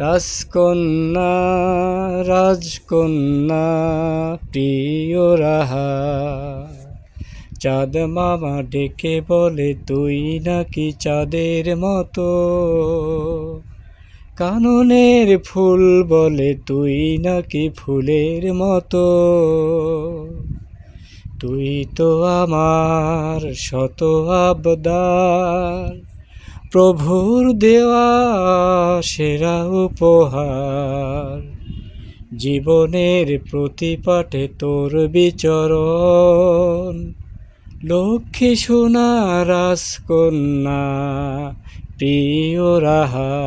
রাজকন্যা রাজকন্যা, প্রিয় রাহা। চাঁদ মামা ডেকে বলে, তুই নাকি চাঁদের মতো? কাননের ফুল বলে, তুই নাকি ফুলের মতো? তুই তো আমার শত আবদার। প্রভুর দেওয়া সেরা উপহার। জীবনের প্রতিপাঠে তোর বিচরণ। লক্ষ্মী সোনা, রাজকন্যা, প্রিয় রাহা।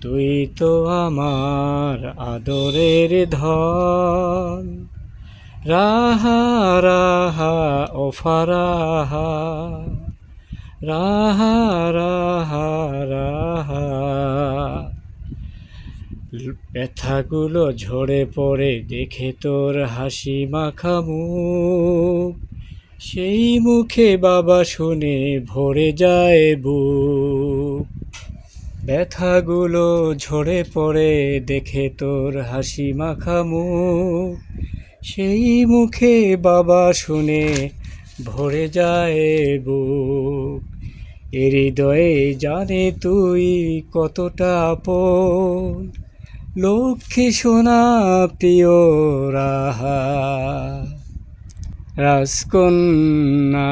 তুই তো আমার আদরের ধন। রাহা রাহা ওফারাহা রাহা রাহা রাহা। ব্যথাগুলো ঝরে পড়ে, দেখে তোর হাসি মাখা মুখ সেই মুখে বাবা শুনে ভরে যায় বুক। ব্যথাগুলো ঝরে পড়ে, দেখে তোর হাসি মাখা মুখ সেই মুখে বাবা শুনে ভরে যায় বুক। হৃদয়ে জানে তুই কতটা আপন। লক্ষ্মী সোনা প্রিয় রাহা রাজকন্যা।